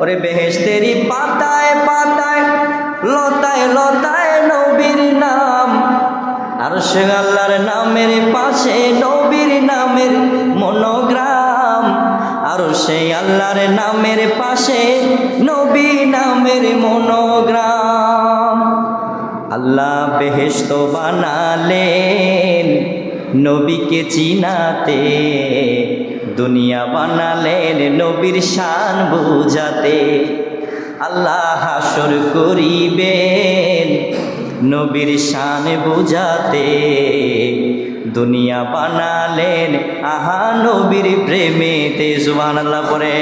ওরে বেহেস্তেরি পাতায় পাতায়, লতায় লতায় নবীর নাম। আর সে আল্লাহর নামের পাশে নবীর নামের মনোগ্রাম। আর সেই আল্লাহর নামের পাশে নবী নামের মনোগ্রাম। আল্লাহ বেহেস্ত বানালেন, নবীকে চিনাতে দুনিয়া বানালেন নবীর শান বুঝাতে। আল্লাহ হাসর করিবেন নবীর শান বুঝাতে। দুনিয়া বানালেন, আহা নবীর প্রেমেতে সুবহান আল্লাহ পরে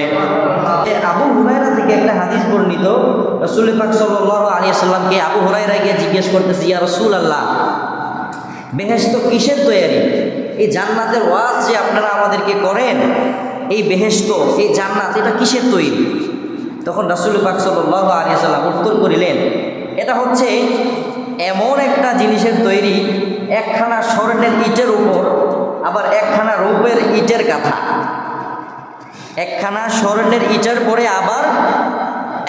আবু হুরাইরা থেকে একটা হাদিস বর্ণিত, রসুল পাক সাল্লাল্লাহু আলাইহি সাল্লামকে আবু হুরাইরা গিয়ে জিজ্ঞেস করতেছি, ইয়া রাসূল আল্লাহ বেহেশত কিসের তৈরি এই জান্নাতের ওয়াজ যে আপনারা আমাদেরকে করেন, এই বেহেস্ত এই জান্নাত, এটা কিসের তৈরি? তখন রাসুল পাক সাল্লাল্লাহু আলাইহি সাল্লাম উত্তর করিলেন, এটা হচ্ছে এমন একটা জিনিসের তৈরি, একখানা স্বর্ণের ইটের উপর, আবার একখানা রূপের ইটের কাঁথা একখানা স্বর্ণের ইটের পরে আবার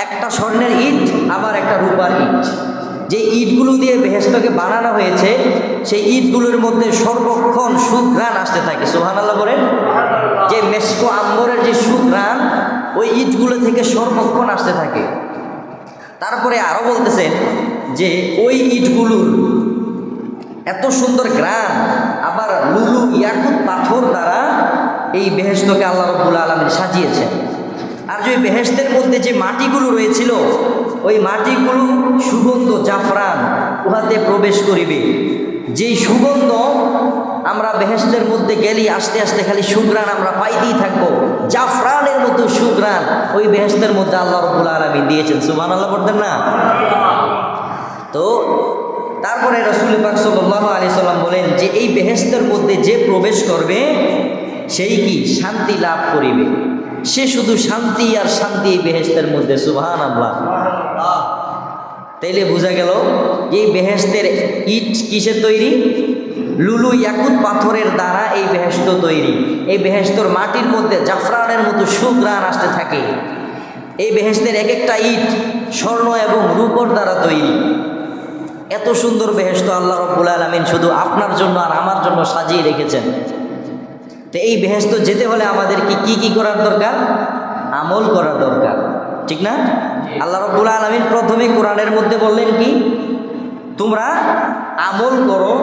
একটা স্বর্ণের ইট, আবার একটা রূপার ইট। যে ইটগুলো দিয়ে বেহেস্তকে বানানো হয়েছে, সেই ইটগুলোর মধ্যে সর্বক্ষণ সুঘ্রাণ আসতে থাকে। সোহান আল্লাহ বলেন, যে মেসকো আম্বরের যে সুঘ্রাণ, ওই ইটগুলো থেকে সর্বক্ষণ আসতে থাকে। তারপরে আরও বলতেছেন যে ওই ইটগুলোর এত সুন্দর গ্রাম আবার লুলু ইয়াকুত পাথর দ্বারা এই বেহেস্তকে আল্লাহ রব্বুল আলমিন সাজিয়েছেন। আর যে বেহেস্তের মধ্যে যে মাটিগুলো রয়েছিল ওই মাটিগুলো সুগন্ধ জাফরান উহাতে প্রবেশ করিবে। যেই সুগন্ধ আমরা বেহেস্তের মধ্যে গেলি, আস্তে আস্তে খালি সুগ্রান আমরা পাইতেই থাকব। জাফরানের মতো সুগ্রান ওই বেহেস্তের মধ্যে আল্লাহ রব্বুল আলমিন দিয়েছেন। সুবান আল্লাহ পড়তেন না? তো তারপরে রসুল পাক সাল্লাহ আলি সাল্লাম বলেন যে এই বেহেস্তের মধ্যে যে প্রবেশ করবে, সেই কি? শান্তি লাভ করিবে। সে শুধু শান্তি আর শান্তি এই বেহেস্তের মধ্যে সুবহান আল্লাহ তাইলে বোঝা গেল এই বেহেস্তের ইট কিসের তৈরি? লুলু ইয়াকুত পাথরের দ্বারা এই বেহেস্ত তৈরি। এই বেহেস্তর মাটির মধ্যে জাফরানের মতো সুগ্রাণ আসতে থাকে। এই বেহেস্তের এক একটা ইট স্বর্ণ এবং রূপর দ্বারা তৈরি। এত সুন্দর বেহেস্ত আল্লাহ রব্বুল আলমিন শুধু আপনার জন্য আর আমার জন্য সাজিয়ে রেখেছেন। তো এই বেহেস্ত যেতে হলে আমাদেরকে কি কি করার দরকার? আমল করার দরকার। ঠিক না? আল্লাহ রব্বুল আলমিন প্রথমে কোরআনের মধ্যে বললেন কি? তোমরা আমল করো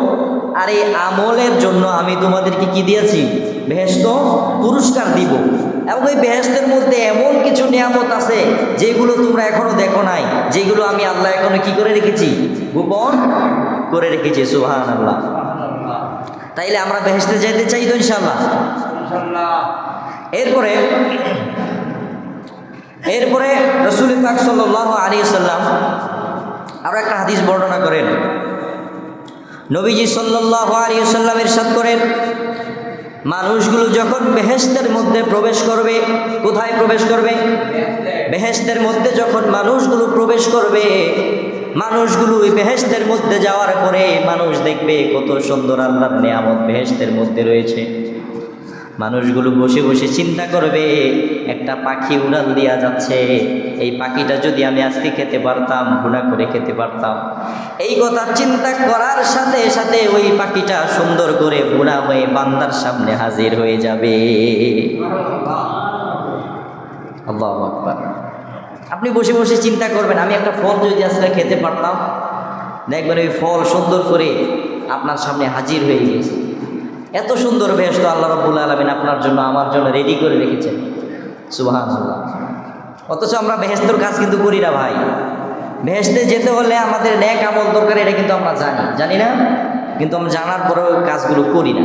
আর এই আমলের জন্য আমি তোমাদেরকে কি দিয়েছি? বেহেস্ত পুরস্কার দিব। এবং এই বেহেস্তের মধ্যে এমন কিছু নিয়ামত আছে যেগুলো তোমরা এখনও দেখো নাই যেগুলো আমি আল্লাহ এখনও কি করে রেখেছি? গোপন করে রেখেছি সুহান আল্লাহ তাইলে আমরা বেহেস্তে যেতে চাই তো ইনশাল্লাহ এরপরে এরপরে পাক সাল্লাহ সাল্লাম আরও একটা হাদিস বর্ণনা করেন। নবীজি সাল্লাহ আলী সাল্লামের সাথ করেন, মানুষগুলো যখন বেহেস্তের মধ্যে প্রবেশ করবে, কোথায় প্রবেশ করবে? বেহেস্তের মধ্যে যখন মানুষগুলো প্রবেশ করবে, মানুষগুলো ওই বেহেস্তের মধ্যে যাওয়ার পরে মানুষ দেখবে কত সুন্দর আল্লাহর নিয়ামত বেহেস্তের মধ্যে রয়েছে। মানুষগুলো বসে বসে চিন্তা করবে, একটা পাখি উড়াল দেওয়া যাচ্ছে। এই পাখিটা যদি আমি আজকে খেতে পারতাম গুণা করে খেতে পারতাম। এই কথা চিন্তা করার সাথে সাথে ওই পাখিটা সুন্দর করে বুড়া হয়ে বান্দার সামনে হাজির হয়ে যাবে। আল্লাহ আকবার। আপনি বসে বসে চিন্তা করবেন, আমি একটা ফল যদি আজকে খেতে পারতাম, দেখবেন ওই ফল সুন্দর করে আপনার সামনে হাজির হয়ে গেছে এত সুন্দর বেশ তো আল্লাহ রব্বুল আলমিন আপনার জন্য আমার জন্য রেডি করে রেখেছেন। আল্লাহ অথচ আমরা বেহেস্তর কাজ কিন্তু করি না ভাই। বেহেস্তে যেতে হলে আমাদের ন্যাক আমল দরকার, এটা কিন্তু আমরা জানি। জানি না? কিন্তু আমরা জানার পরেও কাজগুলো করি না।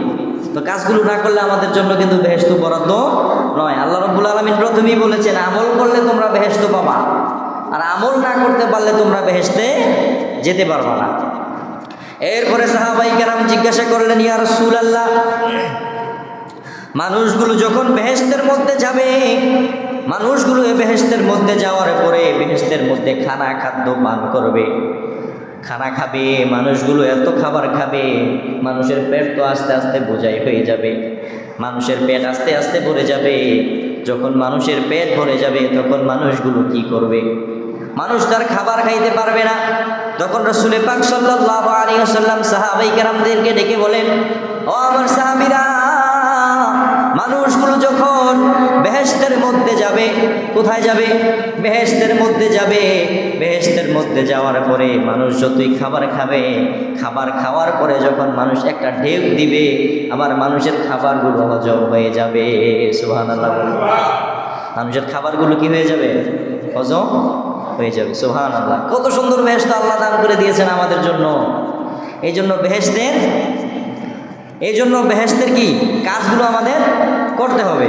তো কাজগুলো না করলে আমাদের জন্য কিন্তু বেহেস্ত বরাদ্দ নয়। আল্লাহ রব্বুল আলমিন প্রথমেই বলেছেন, আমল করলে তোমরা বেহেস্ত পাবা। আর আমল না করতে পারলে তোমরা বেহেস্তে যেতে পারবা না। এরপরে সাহাবাই কেরাম জিজ্ঞাসা করলেন, ইয়া রসুল আল্লাহ মানুষগুলো যখন বেহেস্তের মধ্যে যাবে, মানুষগুলো এ বেহেস্তের মধ্যে যাওয়ার পরে বেহেস্তের মধ্যে খানা খাদ্য পান করবে। খানা খাবে, মানুষগুলো এত খাবার খাবে, মানুষের পেট তো আস্তে আস্তে বোঝাই হয়ে যাবে। মানুষের পেট আস্তে আস্তে ভরে যাবে। যখন মানুষের পেট ভরে যাবে, তখন মানুষগুলো কি করবে? মানুষ তার খাবার খাইতে পারবে না। তখন রসুলে পাক ওয়াসাল্লাম সাহাবাই কেরামদেরকে ডেকে বলেন, ও আমার সাহাবীরা, মানুষগুলো যখন বেহেস্তের মধ্যে যাবে, কোথায় যাবে? বেহেস্তের মধ্যে যাবে। বেহেস্তের মধ্যে যাওয়ার পরে মানুষ যতই খাবার খাবে, খাবার খাওয়ার পরে যখন মানুষ একটা ঢেউ দিবে, আবার মানুষের খাবারগুলো হজম হয়ে যাবে। সুবহানাল্লাহ। মানুষের খাবারগুলো কি হয়ে যাবে? হজম হয়ে যাবে সোহান আল্লাহ কত সুন্দর বেহেস্ত আল্লাহ দান করে দিয়েছেন আমাদের জন্য। এই জন্য বেহেস্তের এই জন্য বেহেস্তের কি? কাজগুলো আমাদের করতে হবে।